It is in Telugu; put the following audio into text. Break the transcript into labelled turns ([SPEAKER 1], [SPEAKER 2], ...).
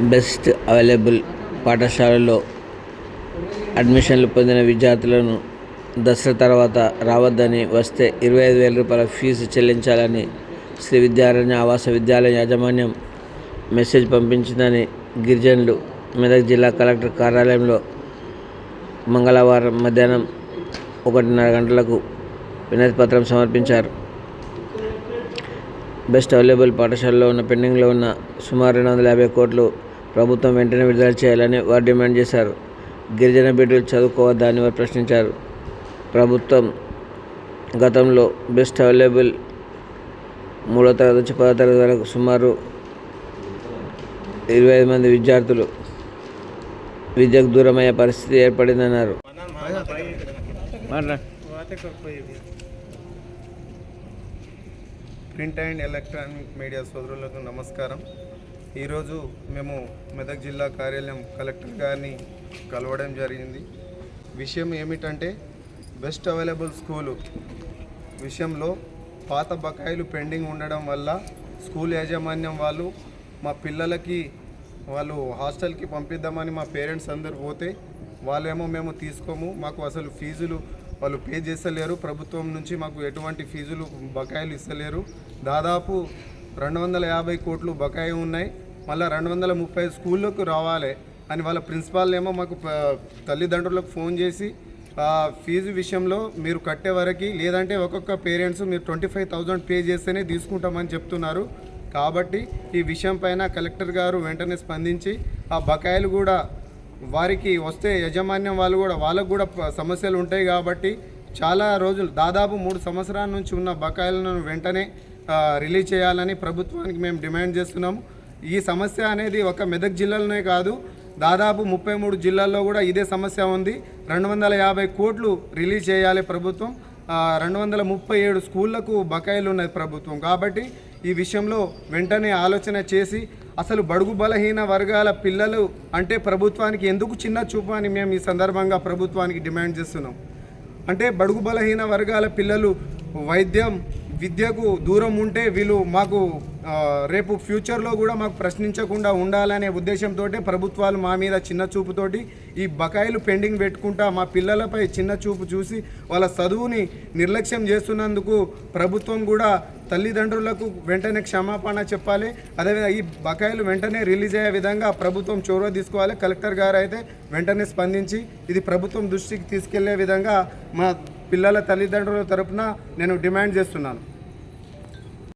[SPEAKER 1] బెస్ట్ అవైలబుల్ పాఠశాలలో అడ్మిషన్లు పొందిన విద్యార్థులను దసరా తర్వాత రావద్దని వస్తే ఇరవై ఐదు వేల రూపాయల ఫీజు చెల్లించాలని శ్రీ విద్యారణ్య ఆవాస విద్యాలయ యాజమాన్యం మెసేజ్ పంపించిందని గిరిజనులు మెదక్ జిల్లా కలెక్టర్ కార్యాలయంలో మంగళవారం మధ్యాహ్నం ఒకటిన్నర గంటలకు వినతి పత్రం సమర్పించారు. బెస్ట్ అవైలబుల్ పాఠశాలలో ఉన్న పెండింగ్లో ఉన్న సుమారు రెండు వందల యాభై కోట్లు ప్రభుత్వం వెంటనే విడుదల చేయాలని వారు డిమాండ్ చేశారు. గిరిజన బిడ్డలు చదువుకోవద్దా అని వారు ప్రశ్నించారు. ప్రభుత్వం గతంలో బెస్ట్ అవైలబుల్ మూడో తరగతి నుంచి పదో తరగతి వరకు సుమారు ఇరవై ఐదు మంది విద్యార్థులు విద్యకు దూరమయ్యే పరిస్థితి ఏర్పడిందన్నారు.
[SPEAKER 2] ప్రింట్ అండ్ ఎలక్ట్రానిక్ మీడియా సోదరులకు నమస్కారం. ఈరోజు మేము మెదక్ జిల్లా కార్యాలయం కలెక్టర్ గారిని కలవడం జరిగింది. విషయం ఏమిటంటే బెస్ట్ అవైలబుల్ స్కూలు విషయంలో పాత బకాయిలు పెండింగ్ ఉండడం వల్ల స్కూల్ యాజమాన్యం వాళ్ళు మా పిల్లలకి వాళ్ళు హాస్టల్కి పంపిద్దామని మా పేరెంట్స్ అందరు పోతే వాళ్ళేమో మేము తీసుకోము మాకు అసలు ఫీజులు వాళ్ళు పే చేస్తలేరు. ప్రభుత్వం నుంచి మాకు ఎటువంటి ఫీజులు బకాయిలు ఇస్తలేరు. దాదాపు రెండు వందల యాభై కోట్లు బకాయి ఉన్నాయి. మళ్ళీ రెండు వందల ముప్పై స్కూళ్ళకు రావాలి అని వాళ్ళ ప్రిన్సిపాల్ ఏమో మాకు తల్లిదండ్రులకు ఫోన్ చేసి ఆ ఫీజు విషయంలో మీరు కట్టే వరకు లేదంటే ఒక్కొక్క పేరెంట్స్ మీరు ట్వంటీ ఫైవ్ థౌజండ్ పే చేస్తేనే తీసుకుంటామని చెప్తున్నారు. కాబట్టి ఈ విషయం పైన కలెక్టర్ గారు వెంటనే స్పందించి ఆ బకాయిలు కూడా వారికి వస్తే యజమాన్యం వాళ్ళు కూడా వాళ్ళకు కూడా సమస్యలు ఉంటాయి కాబట్టి చాలా రోజులు దాదాపు మూడు సంవత్సరాల నుంచి ఉన్న బకాయిలను వెంటనే రిలీజ్ చేయాలని ప్రభుత్వానికి మేము డిమాండ్ చేస్తున్నాము. ఈ సమస్య అనేది ఒక మెదక్ జిల్లాలోనే కాదు దాదాపు ముప్పై మూడు జిల్లాల్లో కూడా ఇదే సమస్య ఉంది. రెండు వందల యాభై కోట్లు రిలీజ్ చేయాలి ప్రభుత్వం. రెండు వందల ముప్పై ఏడు స్కూళ్ళకు బకాయిలు ఉన్నాయి ప్రభుత్వం. కాబట్టి ఈ విషయంలో వెంటనే ఆలోచన చేసి అసలు బడుగు బలహీన వర్గాల పిల్లలు అంటే ప్రభుత్వానికి ఎందుకు చిన్న చూపు అని మేము ఈ సందర్భంగా ప్రభుత్వానికి డిమాండ్ చేస్తున్నాం. అంటే బడుగు బలహీన వర్గాల పిల్లలు వైద్యం విద్యకు దూరం ఉంటే వీళ్ళు మాకు రేపు ఫ్యూచర్లో కూడా మాకు ప్రశ్నించకుండా ఉండాలనే ఉద్దేశంతో ప్రభుత్వాలు మా మీద చిన్న చూపుతోటి ఈ బకాయిలు పెండింగ్ పెట్టుకుంటా మా పిల్లలపై చిన్న చూపు చూసి వాళ్ళ చదువుని నిర్లక్ష్యం చేస్తున్నందుకు ప్రభుత్వం కూడా తల్లిదండ్రులకు వెంటనే క్షమాపణ చెప్పాలి. అదేవిధంగా ఈ బకాయిలు వెంటనే రిలీజ్ అయ్యే విధంగా ప్రభుత్వం చొరవ తీసుకోవాలి. కలెక్టర్ గారు అయితే వెంటనే స్పందించి ఇది ప్రభుత్వం దృష్టికి తీసుకెళ్ళే విధంగా మా పిల్లల తల్లిదండ్రుల తరపున నేను డిమాండ్ చేస్తున్నాను.